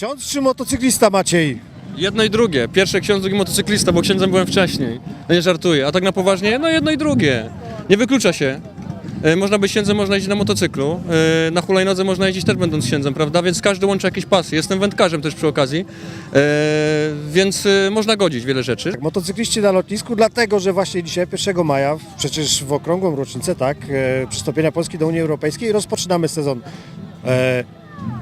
ksiądz czy motocyklista Maciej? Jedno i drugie. Pierwsze ksiądz, drugi motocyklista, bo księdzem byłem wcześniej. No nie żartuję. A tak na poważnie, no jedno i drugie. Nie wyklucza się. E, Można być księdzem, można jeździć na motocyklu. E, Na hulajnodze można jeździć też będąc księdzem, prawda? Więc każdy łączy jakieś pasy. Jestem wędkarzem też przy okazji, E, więc e, można godzić wiele rzeczy. Motocykliści na lotnisku, dlatego że właśnie dzisiaj, 1 maja, przecież w okrągłą rocznicę, tak, e, przystąpienia Polski do Unii Europejskiej, rozpoczynamy sezon e,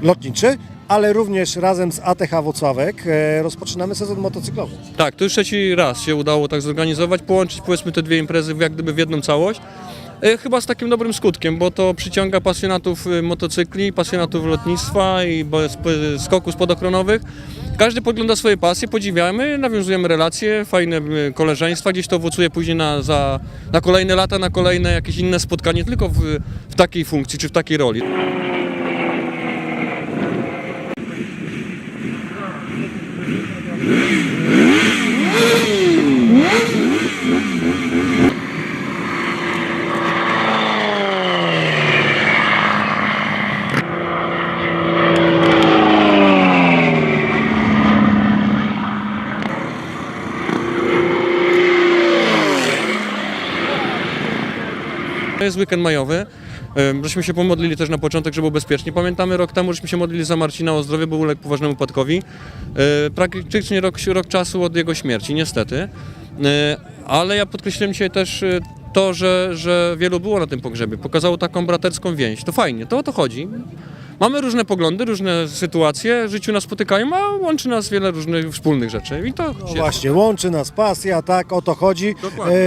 lotniczy, ale również razem z ATH Wocławek e, rozpoczynamy sezon motocyklowy. Tak, to już trzeci raz się udało tak zorganizować, połączyć powiedzmy te dwie imprezy w jak gdyby w jedną całość. E, Chyba z takim dobrym skutkiem, bo to przyciąga pasjonatów y, motocykli, pasjonatów lotnictwa i bo- sp- spadochronowych. Każdy podgląda swoje pasje, podziwiamy, nawiązujemy relacje, fajne koleżeństwa, gdzieś to owocuje później na, za, na kolejne lata, na kolejne jakieś inne spotkanie, tylko w, w takiej funkcji czy w takiej roli. To jest weekend majowy. Żeśmy się pomodlili też na początek, żeby było bezpiecznie. Pamiętamy rok temu, żeśmy się modlili za Marcina o zdrowie, bo uległ poważnemu upadkowi. E, Praktycznie rok, rok czasu od jego śmierci, niestety. E, Ale ja podkreśliłem dzisiaj też e, to, że, że wielu było na tym pogrzebie. Pokazało taką braterską więź. To fajnie, to o to chodzi. Mamy różne poglądy, różne sytuacje, w życiu nas spotykają, a łączy nas wiele różnych wspólnych rzeczy. I to No właśnie, łączy nas pasja, tak, o to chodzi. Dokładnie. E,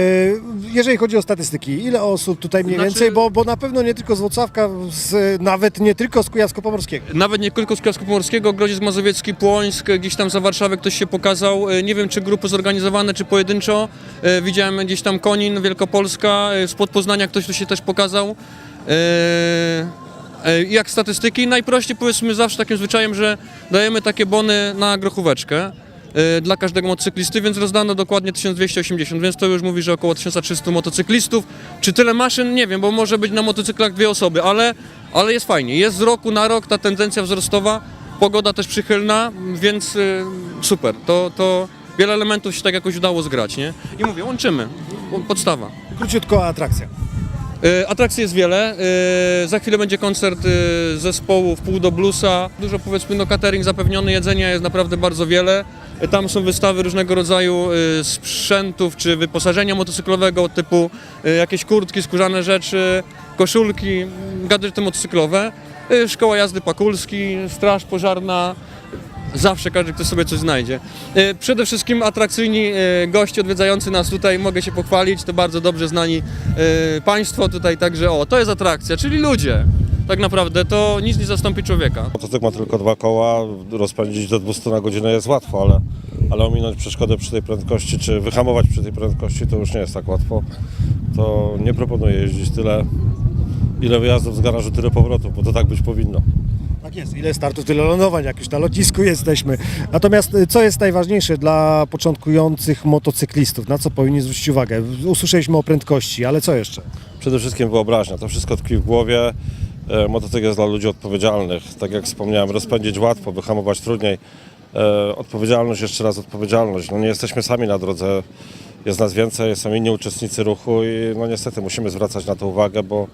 jeżeli chodzi o statystyki, ile osób tutaj mniej Znaczy- więcej, bo, bo na pewno nie tylko z Włocławka, z, nawet nie tylko z Kujawsko-Pomorskiego. Nawet nie tylko z Kujawsko-Pomorskiego, Grodziec Mazowiecki, Płońsk, gdzieś tam za Warszawę ktoś się pokazał. E, Nie wiem, czy grupy zorganizowane, czy pojedynczo. E, Widziałem gdzieś tam Konin, Wielkopolska, e, spod Poznania ktoś tu się też pokazał. E, e, Jak statystyki? Najprościej powiedzmy zawsze takim zwyczajem, że dajemy takie bony na grochóweczkę e, dla każdego motocyklisty, więc rozdano dokładnie 1280, więc to już mówi, że około 1300 motocyklistów. Czy tyle maszyn? Nie wiem, bo może być na motocyklach dwie osoby, ale, ale jest fajnie. Jest z roku na rok ta tendencja wzrostowa, pogoda też przychylna, więc y, super. To, to wiele elementów się tak jakoś udało zgrać, nie? I mówię, łączymy. Podstawa. Króciutko atrakcja. E, Atrakcji jest wiele. E, Za chwilę będzie koncert e, zespołu w pół do bluesa. Dużo powiedzmy no catering zapewniony, jedzenia jest naprawdę bardzo wiele. Tam są wystawy różnego rodzaju sprzętów czy wyposażenia motocyklowego typu jakieś kurtki, skórzane rzeczy, koszulki, gadżety motocyklowe. Szkoła jazdy Pakulski, straż pożarna, Zawsze każdy ktoś sobie coś znajdzie. E, Przede wszystkim atrakcyjni e, goście odwiedzający nas tutaj, mogę się pochwalić, to bardzo dobrze znani e, Państwo tutaj, także o, to jest atrakcja, czyli ludzie. Tak naprawdę to nic nie zastąpi człowieka. Motocykl ma tylko dwa koła, rozpędzić do 200 na godzinę jest łatwo, ale, ale ominąć przeszkodę przy tej prędkości, czy wyhamować przy tej prędkości, to już nie jest tak łatwo. To nie proponuję jeździć tyle, ile wyjazdów z garażu, tyle powrotów, bo to tak być powinno. Tak jest, ile startów, tyle lądowań, jak już na lotnisku jesteśmy. Natomiast y, co jest najważniejsze dla początkujących motocyklistów? Na co powinni zwrócić uwagę? Usłyszeliśmy o prędkości, ale co jeszcze? Przede wszystkim wyobraźnia, to wszystko tkwi w głowie. E, Motocykl jest dla ludzi odpowiedzialnych. Tak jak wspomniałem, rozpędzić łatwo, wyhamować trudniej. E, Odpowiedzialność, jeszcze raz odpowiedzialność. No nie jesteśmy sami na drodze, jest nas więcej, są inni uczestnicy ruchu i no niestety musimy zwracać na to uwagę, bo,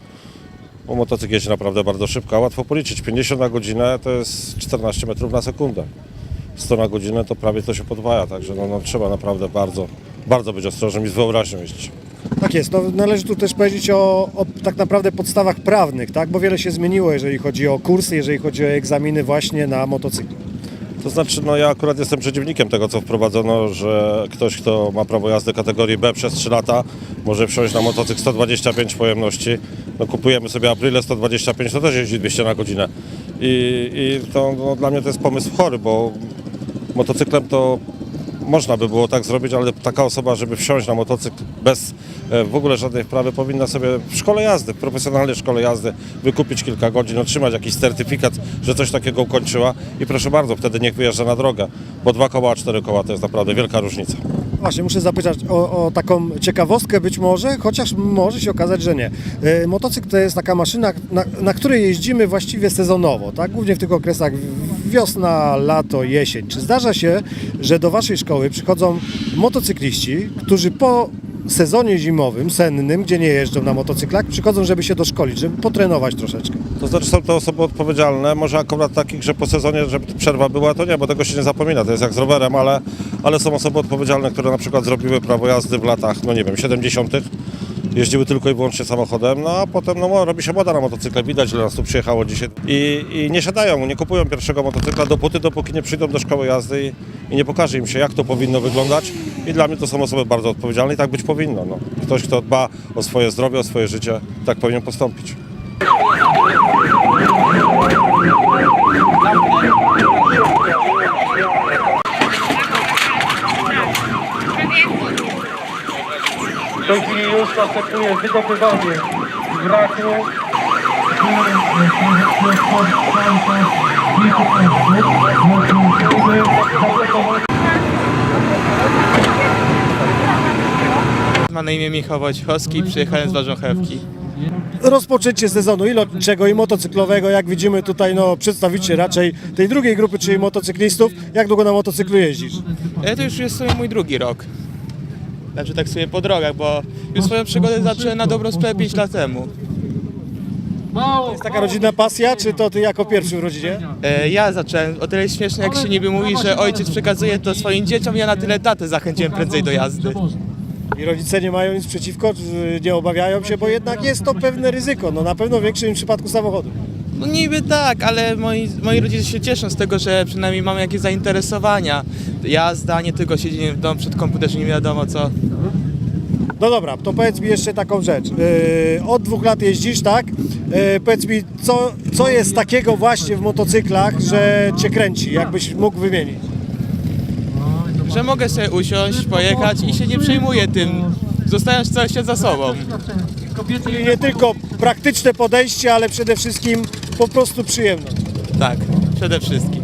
bo motocykl jeździ naprawdę bardzo szybko, łatwo policzyć. 50 na godzinę to jest 14 metrów na sekundę. 100 na godzinę to prawie to się podwaja, także no, no, trzeba naprawdę bardzo, bardzo być ostrożnym i z wyobraźnią jeździć. Tak jest, no, należy tu też powiedzieć o, o tak naprawdę podstawach prawnych, tak? bo wiele się zmieniło, jeżeli chodzi o kursy, jeżeli chodzi o egzaminy właśnie na motocyklu. To znaczy, no ja akurat jestem przeciwnikiem tego, co wprowadzono, że ktoś, kto ma prawo jazdy kategorii B przez 3 lata, może wsiąść na motocykl 125 pojemności. No kupujemy sobie Aprile 125, to też jeździ 200 na godzinę. I, i to no, dla mnie to jest pomysł chory, bo motocyklem to można by było tak zrobić, ale taka osoba, żeby wsiąść na motocykl bez e, w ogóle żadnej wprawy, powinna sobie w szkole jazdy, w profesjonalnej szkole jazdy wykupić kilka godzin, otrzymać jakiś certyfikat, że coś takiego ukończyła i proszę bardzo, wtedy niech wyjeżdża na drogę, bo dwa koła, cztery koła to jest naprawdę wielka różnica. Właśnie, muszę zapytać o, o taką ciekawostkę być może, chociaż może się okazać, że nie. E, Motocykl to jest taka maszyna, na, na której jeździmy właściwie sezonowo, tak? Głównie w tych okresach wiosna, lato, jesień. Czy zdarza się, że do Waszej szkoły przychodzą motocykliści, którzy po sezonie zimowym, sennym, gdzie nie jeżdżą na motocyklach, przychodzą, żeby się doszkolić, żeby potrenować troszeczkę? To znaczy są to osoby odpowiedzialne, może akurat takich, że po sezonie, żeby przerwa była, to nie, bo tego się nie zapomina, to jest jak z rowerem, ale, ale są osoby odpowiedzialne, które na przykład zrobiły prawo jazdy w latach, no nie wiem, 70 jeździły tylko i wyłącznie samochodem, no a potem no, robi się moda na motocykle, widać ile nas tu przyjechało dzisiaj i, i nie siadają, nie kupują pierwszego motocykla dopóty, dopóki nie przyjdą do szkoły jazdy i, i nie pokaże im się, jak to powinno wyglądać i dla mnie to są osoby bardzo odpowiedzialne i tak być powinno. No. Ktoś, kto dba o swoje zdrowie, o swoje życie, tak powinien postąpić. Tej chwili już następuje wydobywanie wraku. Ma na imię Michał Wojciechowski, przyjechałem z Warzochewki. rozpoczęcie sezonu i lotniczego, i motocyklowego. Jak widzimy tutaj, no, przedstawicie raczej tej drugiej grupy, czyli motocyklistów. Jak długo na motocyklu jeździsz? E, To już jest sobie mój drugi rok. Znaczy tak sobie po drogach, bo już swoją przygodę zacząłem na dobrą sprawę 5 lat temu. To jest taka rodzinna pasja, czy to ty jako pierwszy w rodzinie? E, Ja zacząłem, o tyle śmieszne jak się niby mówi, że ojciec przekazuje to swoim dzieciom, ja na tyle tatę zachęciłem prędzej do jazdy. I rodzice nie mają nic przeciwko, czy nie obawiają się, bo jednak jest to pewne ryzyko, no na pewno większe niż w przypadku samochodu. No niby tak, ale moi, moi rodzice się cieszą z tego, że przynajmniej mamy jakieś zainteresowania. Jazda, nie tylko siedzenie w domu przed komputerem, nie wiadomo co. No dobra, to powiedz mi jeszcze taką rzecz. Yy, od dwóch lat jeździsz, tak? Yy, powiedz mi, co, co jest takiego właśnie w motocyklach, że cię kręci, jakbyś mógł wymienić? Że mogę sobie usiąść, pojechać i się nie przejmuję tym, zostawiając cały świat za sobą. Czyli nie tylko praktyczne podejście, ale przede wszystkim po prostu przyjemność. Tak, przede wszystkim.